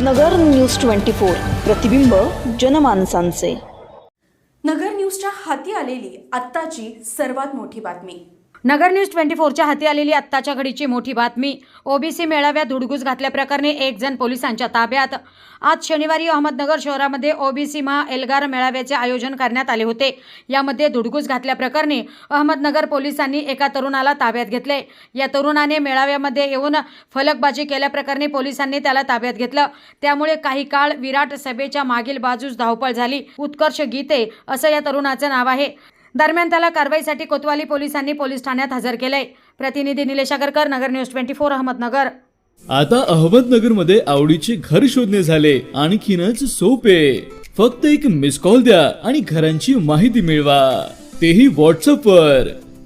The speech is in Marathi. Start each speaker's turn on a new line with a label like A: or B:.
A: नगर न्यूज ट्वेंटी फोर प्रतिबिंब जनमानसांचे.
B: नगर न्यूजच्या हाती आलेली आत्ताची सर्वात मोठी बातमी.
C: नगर न्यूज ट्वेंटी फोरच्या हाती आलेली आत्ताच्या घडीची मोठी बातमी. ओबीसी मेळाव्यात धुडगूस घातल्याप्रकरणी एक जण पोलिसांच्या ताब्यात. आज शनिवारी अहमदनगर शहरामध्ये ओबीसी महा एल्गार मेळाव्याचे आयोजन करण्यात आले होते. यामध्ये धुडगूस घातल्याप्रकरणी अहमदनगर पोलिसांनी एका तरुणाला ताब्यात घेतले. या तरुणाने मेळाव्यामध्ये येऊन फलकबाजी केल्याप्रकरणी पोलिसांनी त्याला ताब्यात घेतलं. त्यामुळे काही काळ विराट सभेच्या मागील बाजूस धावपळ झाली. उत्कर्ष गीते असं या तरुणाचं नाव आहे. दरम्यान त्याला कारवाईसाठी कोतवाली पोलिसांनी पोलीस ठाण्यात हजर केलंय. प्रतिनिधी Nilesh Agarkar Nagar news twenty four Ahmednagar.
D: आता अहमदनगरमध्ये आवडीचे घर शोधणे झाले. आणखीनच सोपे. फक्त एक मिस कॉल द्या आणि घरांची माहिती मिळवा. तेही व्हॉट्सअप वर.